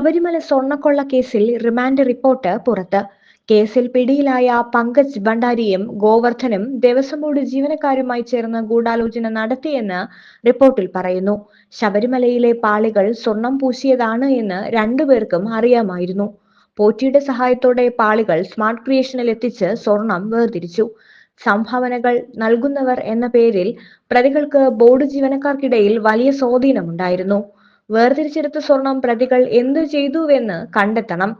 ശബരിമല സ്വർണക്കൊള്ള കേസിൽ remand report പുറത്ത്. കേസിൽ പിടിയിലായ പങ്കജ് ഭണ്ഡാരിയും ഗോവർദ്ധനും ദേവസ്വം ബോർഡ് ജീവനക്കാരുമായി ചേർന്ന് ഗൂഢാലോചന നടത്തിയെന്ന് റിപ്പോർട്ടിൽ പറയുന്നു. ശബരിമലയിലെ പാളികൾ സ്വർണം പൂശിയതാണ് എന്ന് രണ്ടുപേർക്കും അറിയാമായിരുന്നു. പോറ്റിയുടെ സഹായത്തോടെ പാളികൾ സ്മാർട്ട് ക്രിയേഷനിൽ എത്തിച്ച് സ്വർണം വേർതിരിച്ചു. സംഭാവനകൾ നൽകുന്നവർ എന്ന പേരിൽ പ്രതികൾക്ക് ബോർഡ് ജീവനക്കാർക്കിടയിൽ വലിയ സ്വാധീനമുണ്ടായിരുന്നു. വേർതിരിച്ചെടുത്ത സ്വർണം പ്രതികൾ എന്തു ചെയ്തുവെന്ന് കണ്ടെത്തണം.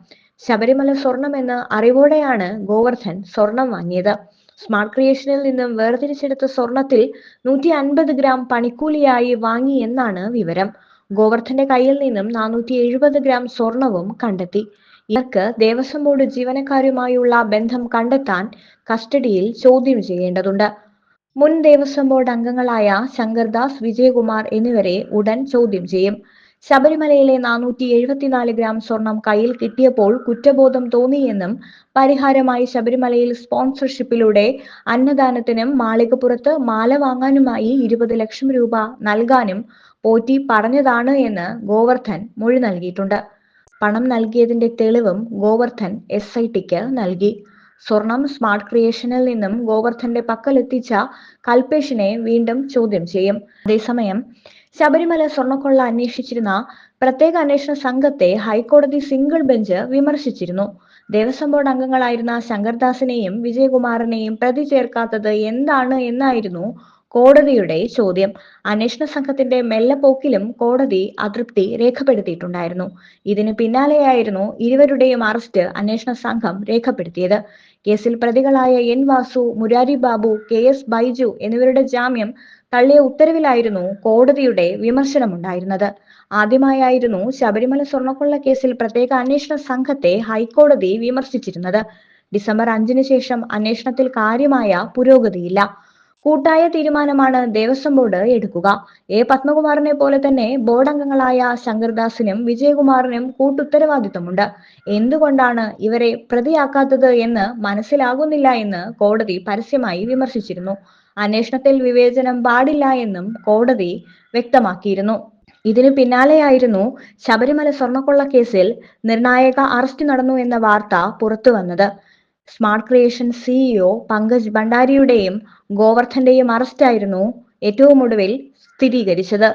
ശബരിമല സ്വർണമെന്ന് അറിവോടെയാണ് ഗോവർദ്ധൻ സ്വർണം വാങ്ങിയത്. സ്മാർട്ട് ക്രിയേഷനിൽ നിന്നും വേർതിരിച്ചെടുത്ത സ്വർണത്തിൽ നൂറ്റി അൻപത് ഗ്രാം പണിക്കൂലിയായി വാങ്ങി എന്നാണ് വിവരം. ഗോവർദ്ധന്റെ കയ്യിൽ നിന്നും നാനൂറ്റി എഴുപത് ഗ്രാം സ്വർണവും കണ്ടെത്തി. ഇവർക്ക് ദേവസ്വം ബോർഡ് ജീവനക്കാരുമായുള്ള ബന്ധം കണ്ടെത്താൻ കസ്റ്റഡിയിൽ ചോദ്യം ചെയ്യേണ്ടതുണ്ട്. മുൻ ദേവസ്വം ബോർഡ് അംഗങ്ങളായ ശങ്കർദാസ് വിജയകുമാർ എന്നിവരെ ഉടൻ ചോദ്യം ചെയ്യും. ശബരിമലയിലെ നാനൂറ്റി എഴുപത്തിനാല് ഗ്രാം സ്വർണം കയ്യിൽ കിട്ടിയപ്പോൾ കുറ്റബോധം തോന്നിയെന്നും പരിഹാരമായി ശബരിമലയിൽ സ്പോൺസർഷിപ്പിലൂടെ അന്നദാനത്തിനും മാളികപ്പുറത്ത് മാല വാങ്ങാനുമായി ഇരുപത് ലക്ഷം രൂപ നൽകാനും പോറ്റി പറഞ്ഞതാണ് എന്ന് ഗോവർദ്ധൻ മൊഴി നൽകിയിട്ടുണ്ട്. പണം നൽകിയതിന്റെ തെളിവും ഗോവർദ്ധൻ എസ് ഐ ടിക്ക് നൽകി. സ്വർണം സ്മാർട്ട് ക്രിയേഷനിൽ നിന്നും ഗോവർദ്ധന്റെ പക്കലെത്തിച്ച കൽപേഷിനെ വീണ്ടും ചോദ്യം ചെയ്യും. അതേസമയം ശബരിമല സ്വർണക്കൊള്ള അന്വേഷിച്ചിരുന്ന പ്രത്യേക അന്വേഷണ സംഘത്തെ ഹൈക്കോടതി സിംഗിൾ ബെഞ്ച് വിമർശിച്ചിരുന്നു. ദേവസ്വം ബോർഡ് അംഗങ്ങളായിരുന്ന ശങ്കർദാസിനെയും വിജയകുമാറിനെയും പ്രതി ചേർക്കാത്തത് എന്താണ് എന്നായിരുന്നു കോടതിയുടെ ചോദ്യം. അന്വേഷണ സംഘത്തിന്റെ മെല്ലപ്പോക്കിലും കോടതി അതൃപ്തി രേഖപ്പെടുത്തിയിട്ടുണ്ടായിരുന്നു. ഇതിന് പിന്നാലെയായിരുന്നു ഇരുവരുടെയും അറസ്റ്റ് അന്വേഷണ സംഘം രേഖപ്പെടുത്തിയത്. കേസിൽ പ്രതികളായ N Vasu Murari Babu K S Baiju എന്നിവരുടെ ജാമ്യം തള്ളിയ ഉത്തരവിലായിരുന്നു കോടതിയുടെ വിമർശനമുണ്ടായിരുന്നത്. ആദ്യമായായിരുന്നു ശബരിമല സ്വർണക്കൊള്ള കേസിൽ പ്രത്യേക അന്വേഷണ സംഘത്തെ ഹൈക്കോടതി വിമർശിച്ചിരുന്നത്. ഡിസംബർ അഞ്ചിന് ശേഷം അന്വേഷണത്തിൽ കാര്യമായ പുരോഗതിയില്ല. കൂട്ടായ തീരുമാനമാണ് ദേവസ്വം ബോർഡ് എടുക്കുക. എ. പത്മകുമാറിനെ പോലെ തന്നെ ബോർഡ് അംഗങ്ങളായ ശങ്കർദാസിനും വിജയകുമാറിനും കൂട്ടുത്തരവാദിത്വമുണ്ട്. എന്തുകൊണ്ടാണ് ഇവരെ പ്രതിയാക്കാത്തത് എന്ന് മനസ്സിലാകുന്നില്ല എന്ന് കോടതി പരസ്യമായി വിമർശിച്ചിരുന്നു. അന്വേഷണത്തിൽ വിവേചനം പാടില്ല എന്നും കോടതി വ്യക്തമാക്കിയിരുന്നു. ഇതിനു പിന്നാലെയായിരുന്നു ശബരിമല സ്വർണക്കൊള്ള കേസിൽ നിർണായക അറസ്റ്റ് നടന്നു എന്ന വാർത്ത പുറത്തു വന്നത് സ്മാർട്ട് ക്രിയേഷൻ സിഇഒ പങ്കജ് ഭണ്ഡാരിയുടെയും ഗോവർദ്ധന്റെയും അറസ്റ്റായിരുന്നു ഏറ്റവും ഒടുവിൽ സ്ഥിരീകരിച്ചത്.